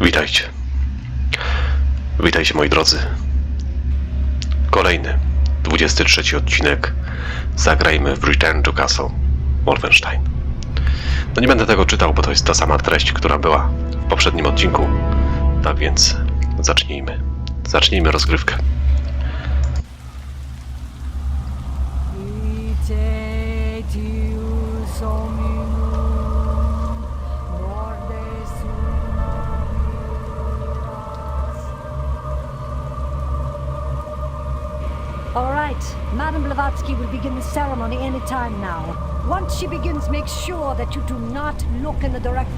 Witajcie. Witajcie moi drodzy. Kolejny, 23 odcinek. Zagrajmy w Return to Castle Wolfenstein. No nie będę tego czytał, bo to jest ta sama treść, która była w poprzednim odcinku. Tak więc zacznijmy. Zacznijmy rozgrywkę. Right, Madame Blavatsky will begin the ceremony any time now. Once she begins, make sure that you do not look in the direction.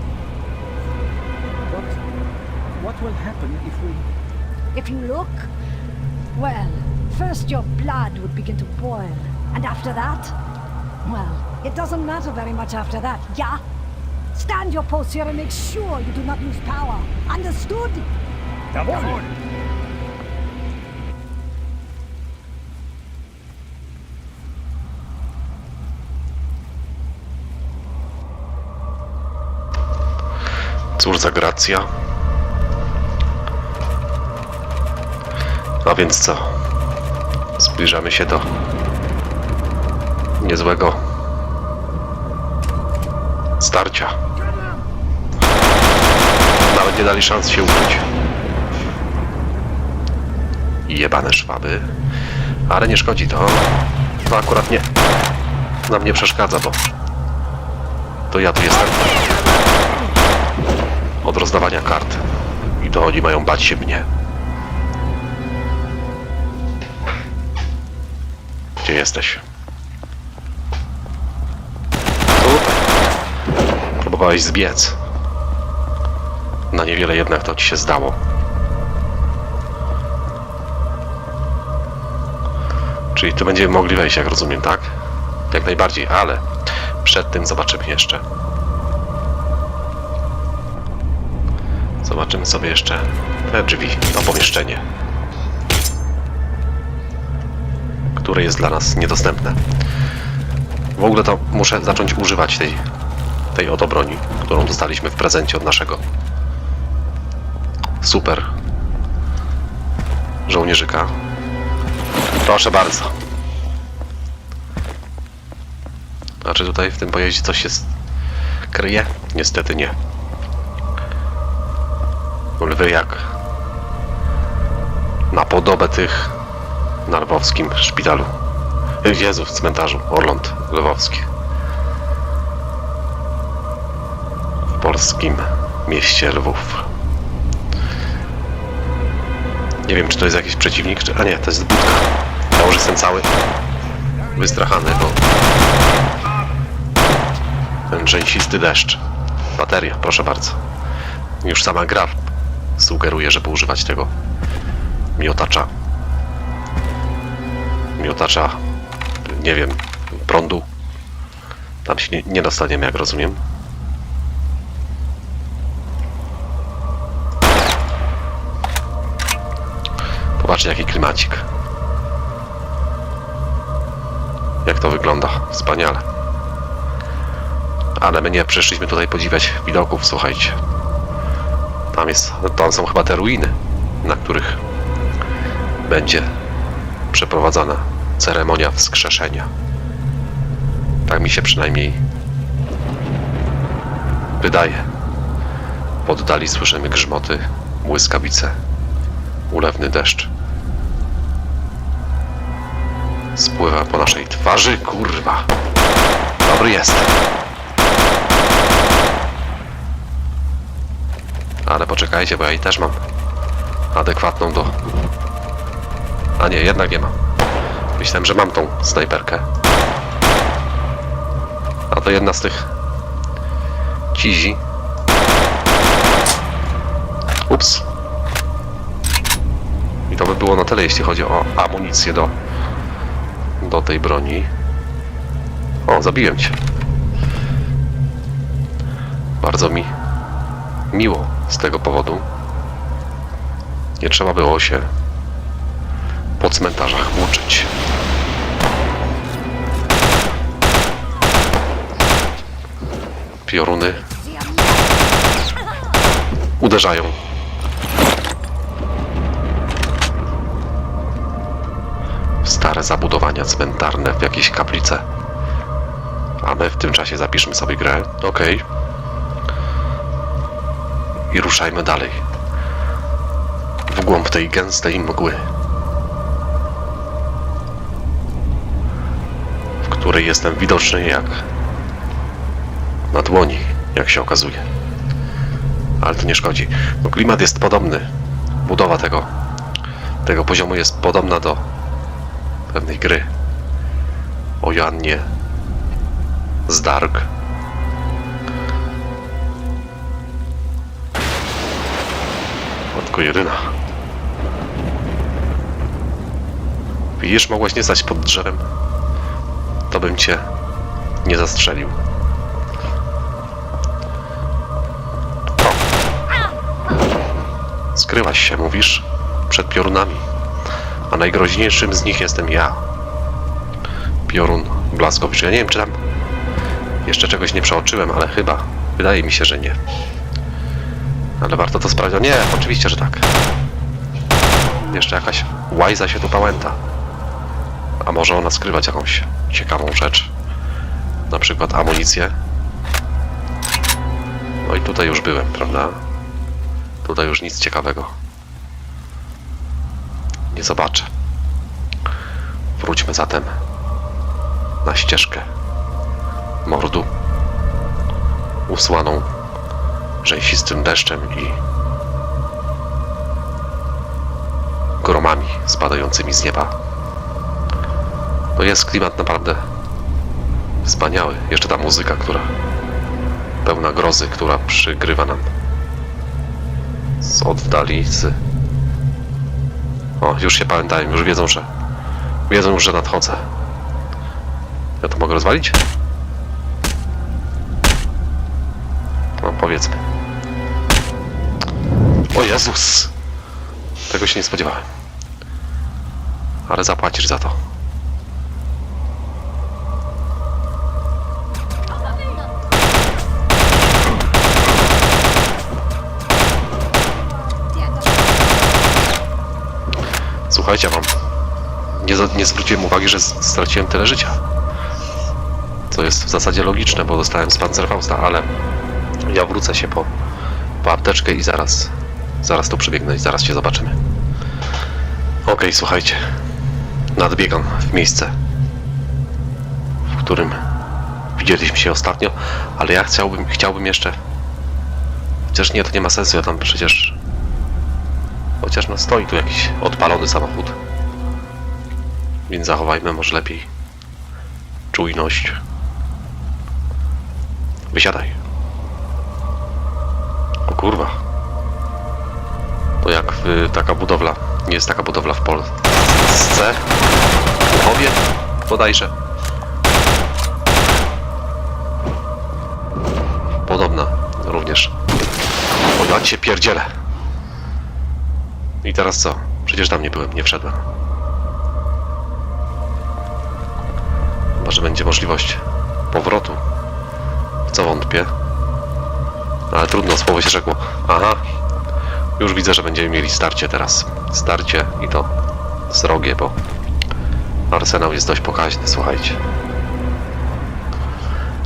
What, what will happen if we... If you look, well, first your blood would begin to boil. And after that, well, it doesn't matter very much after that, yeah? Stand your post here and make sure you do not lose power. Understood? Jawohl! Cóż za gracja. A więc co? Zbliżamy się do niezłego starcia. Nawet nie dali szans się ukryć. Jebane szwaby. Ale nie szkodzi to. To akurat nie. Nam nie przeszkadza, bo to ja tu jestem od rozdawania kart. I to oni mają bać się mnie. Gdzie jesteś? Tutaj. Próbowałeś zbiec. Na niewiele jednak to ci się zdało. Czyli tu będziemy mogli wejść, jak rozumiem, tak? Jak najbardziej, ale przed tym zobaczymy jeszcze. Zobaczymy sobie jeszcze te drzwi, to pomieszczenie, które jest dla nas niedostępne. W ogóle to muszę zacząć używać tej, tej oto broni, którą dostaliśmy w prezencie od naszego super żołnierzyka. Proszę bardzo. A czy tutaj w tym pojeździe coś się kryje? Niestety nie. Lwy jak na podobę tych na lwowskim szpitalu. Jezu, w cmentarzu. Orląt Lwowski. W polskim mieście Lwów. Nie wiem, czy to jest jakiś przeciwnik, czy... A nie, to jest budka. Ja już jestem cały wystrachany, bo ten rzęsisty deszcz. Bateria, proszę bardzo. Już sama gra sugeruje, żeby używać tego miotacza. Miotacza, nie wiem, prądu. Tam się nie, nie dostaniemy, jak rozumiem. Popatrzcie, jaki klimacik. Jak to wygląda. Wspaniale. Ale my nie przyszliśmy tutaj podziwiać widoków, słuchajcie. Tam jest, tam są chyba te ruiny, na których będzie przeprowadzana ceremonia wskrzeszenia. Tak mi się przynajmniej wydaje. W oddali słyszymy grzmoty, błyskawice, ulewny deszcz. Spływa po naszej twarzy, kurwa. Dobry jest. Ale poczekajcie, bo ja i też mam adekwatną do... A nie, jednak nie mam. Myślałem, że mam tą snajperkę. A to jedna z tych cizi. Ups. I to by było na tyle, jeśli chodzi o amunicję do, do tej broni. O, zabiłem cię. Bardzo mi miło z tego powodu nie trzeba było się po cmentarzach włóczyć. Pioruny uderzają. Stare zabudowania cmentarne w jakieś kaplice. A my w tym czasie zapiszmy sobie grę. Okej. Okay. I ruszajmy dalej. W głąb tej gęstej mgły. W której jestem widoczny jak na dłoni, jak się okazuje. Ale to nie szkodzi. No, klimat jest podobny. Budowa tego, tego poziomu jest podobna do pewnej gry o Joannie z Dark. Matko jedyna. Widzisz, mogłaś nie stać pod drzewem. To bym cię nie zastrzelił. Skryłaś się, mówisz, przed piorunami. A najgroźniejszym z nich jestem ja. Piorun Blaskowicz. Ja nie wiem, czy tam jeszcze czegoś nie przeoczyłem, ale chyba. Wydaje mi się, że nie. Ale warto to sprawdzić. Nie, oczywiście, że tak. Jeszcze jakaś łajza się tu pałęta. A może ona skrywać jakąś ciekawą rzecz. Na przykład amunicję. No i tutaj już byłem, prawda? Tutaj już nic ciekawego. Nie zobaczę. Wróćmy zatem na ścieżkę mordu usłaną rzęsistym deszczem i gromami spadającymi z nieba. No jest klimat naprawdę wspaniały. Jeszcze ta muzyka, która pełna grozy, która przygrywa nam z oddali, z... O, już się pamiętają, już wiedzą, że... Wiedzą że nadchodzę. Ja to mogę rozwalić? No, powiedzmy. O Jezus! Tego się nie spodziewałem. Ale zapłacisz za to. Słuchajcie, wam nie, nie zwróciłem uwagi, że straciłem tyle życia. Co jest w zasadzie logiczne, bo dostałem z Panzerfausta, ale ja wrócę się po, po apteczkę i zaraz, zaraz tu przybiegnę i zaraz się zobaczymy. Okej, słuchajcie. Nadbiegam w miejsce, w którym widzieliśmy się ostatnio, ale ja chciałbym, chciałbym jeszcze... Chociaż nie, to nie ma sensu, ja tam przecież... Chociaż no stoi tu jakiś odpalony samochód. Więc zachowajmy może lepiej czujność. Wysiadaj. O kurwa. To jak y, taka budowla. Nie jest taka budowla w Polsce. W Lwowie bodajże. Podobna również. O ja cię pierdzielę. I teraz co? Przecież tam nie byłem, nie wszedłem. Może będzie możliwość powrotu. W co wątpię. Ale trudno, słowo się rzekło. Aha. Już widzę, że będziemy mieli starcie teraz. Starcie i to srogie, bo arsenał jest dość pokaźny, słuchajcie.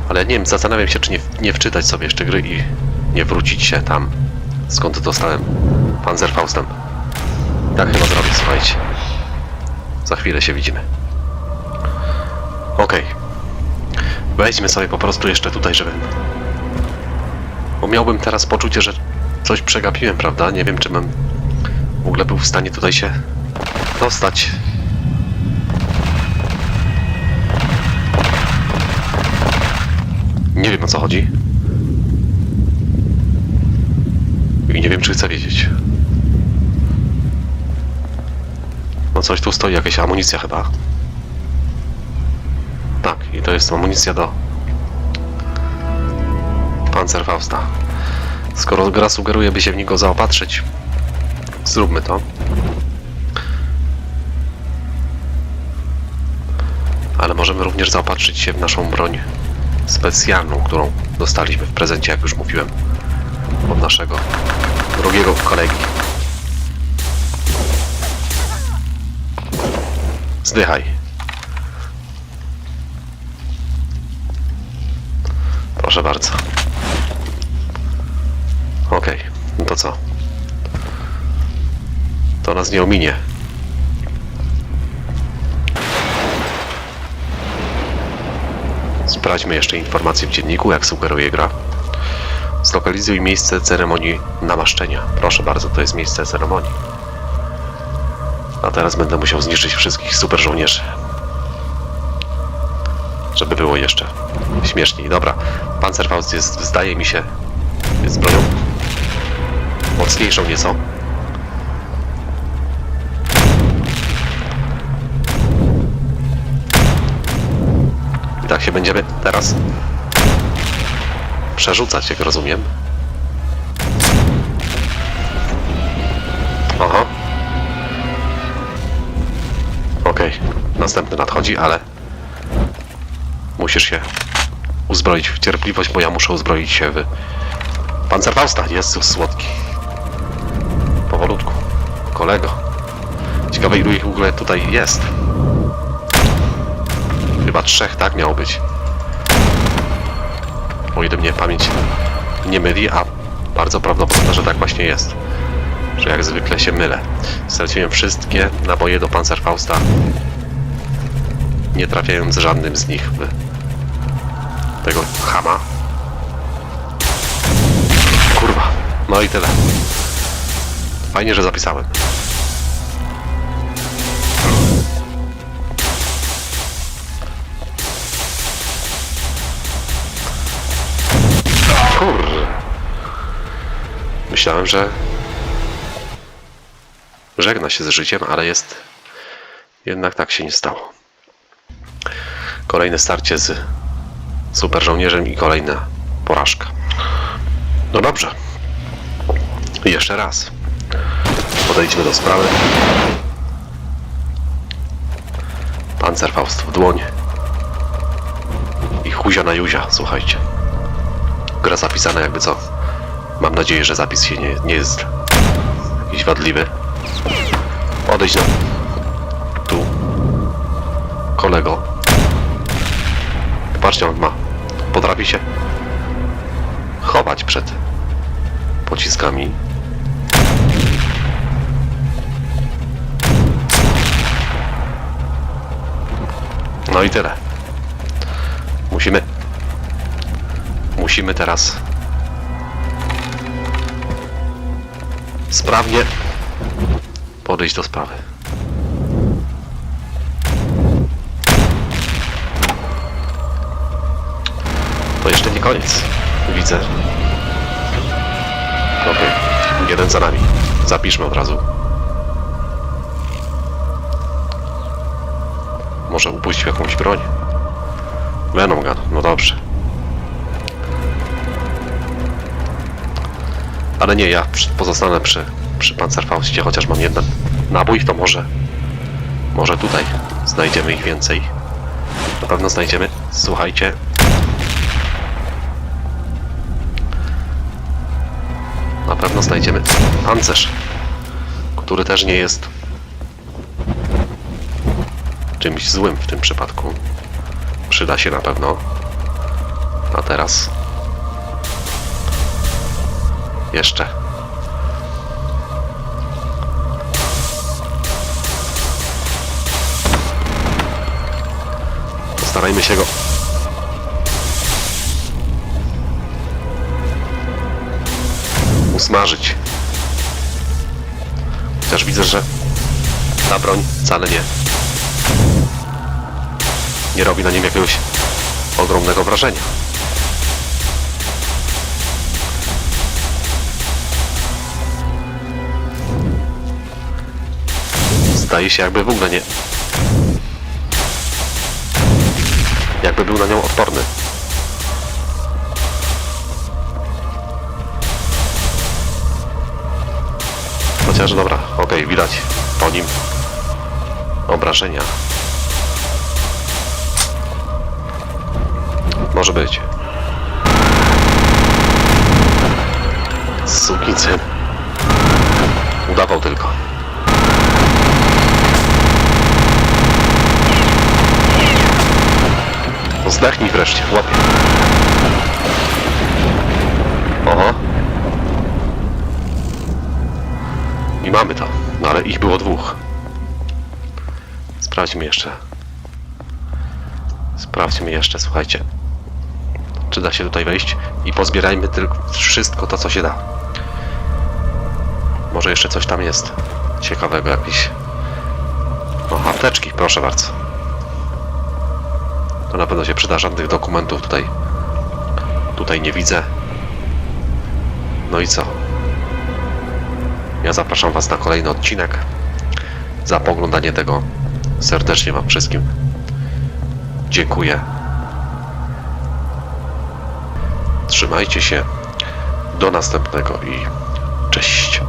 Ale nie wiem, zastanawiam się, czy nie, nie wczytać sobie jeszcze gry i nie wrócić się tam, skąd dostałem Panzerfaustem. Tak chyba zrobię, słuchajcie. Za chwilę się widzimy. Okej. Wejdźmy sobie po prostu jeszcze tutaj, żebym... Bo miałbym teraz poczucie, że coś przegapiłem, prawda? Nie wiem, czy bym w ogóle był w stanie tutaj się dostać. Nie wiem o co chodzi. I nie wiem, czy chcę wiedzieć. No coś tu stoi, jakaś amunicja chyba. Tak, i to jest amunicja do Panzerfausta. Skoro gra sugeruje, by się w niego zaopatrzyć, zróbmy to. Ale możemy również zaopatrzyć się w naszą broń specjalną, którą dostaliśmy w prezencie, jak już mówiłem, od naszego drugiego kolegi. Zdychaj. Proszę bardzo. Okej, no to co? To nas nie ominie. Sprawdźmy jeszcze informacje w dzienniku, jak sugeruje gra. Zlokalizuj miejsce ceremonii namaszczenia. Proszę bardzo, to jest miejsce ceremonii. A teraz będę musiał zniszczyć wszystkich super żołnierzy. Żeby było jeszcze śmieszniej. Dobra, Panzerfaust jest, zdaje mi się, jest bronią mocniejszą nieco. I tak się będziemy teraz przerzucać, jak rozumiem. Aha. Okej, następny nadchodzi, ale musisz się uzbroić w cierpliwość, bo ja muszę uzbroić się w Panzerfausta. Jest słodki. Kolego. Ciekawe ilu ich w ogóle tutaj jest. Chyba trzech, tak miało być. O ile mnie pamięć nie myli, a bardzo prawdopodobne, że tak właśnie jest. Że jak zwykle się mylę. Straciłem wszystkie naboje do Panzerfausta, nie trafiając żadnym z nich w tego chama. Kurwa. No i tyle. Fajnie, że zapisałem. Kurde. Myślałem, że żegna się z życiem, ale jest jednak tak się nie stało. Kolejne starcie z super żołnierzem i kolejna porażka. No dobrze. Jeszcze raz. Podejdźmy do sprawy. Panzerfaust w dłoń. I huzia na juzia, słuchajcie. Gra zapisana jakby co. Mam nadzieję, że zapis się nie, nie jest jakiś wadliwy. Odejdź. Tu. Kolego. Patrzcie, on ma. Potrafi się chować przed pociskami. No i tyle. Musimy. Musimy teraz. Sprawnie podejść do sprawy. To jeszcze nie koniec. Widzę. Okej. Jeden za nami. Zapiszmy od razu. Może upuścił jakąś broń. Venom. No dobrze. Ale nie, ja pozostanę przy, przy Panzerfaustie, chociaż mam jeden nabój, to może może tutaj znajdziemy ich więcej. Na pewno znajdziemy. Słuchajcie. Na pewno znajdziemy pancerz, który też nie jest czymś złym w tym przypadku. Przyda się na pewno. A teraz jeszcze. Postarajmy się go usmażyć. Chociaż widzę, że ta broń wcale nie nie robi na nim jakiegoś ogromnego wrażenia. Zdaje się jakby w ogóle nie jakby był na nią odporny. Chociaż dobra, okej, widać po nim obrażenia. może być. Sukicy. Udawał tylko. Zdechnij wreszcie, łapie. Oho. I mamy to. No ale ich było dwóch. Sprawdźmy jeszcze. Sprawdźmy jeszcze, słuchajcie. Czy da się tutaj wejść? I pozbierajmy tylko wszystko to, co się da. Może jeszcze coś tam jest ciekawego, jakiś. O, apteczki, proszę bardzo. To na pewno się przyda, żadnych dokumentów tutaj. Tutaj nie widzę. No i co? Ja zapraszam Was na kolejny odcinek. Za poglądanie tego serdecznie Wam wszystkim dziękuję. Trzymajcie się. Do następnego i cześć.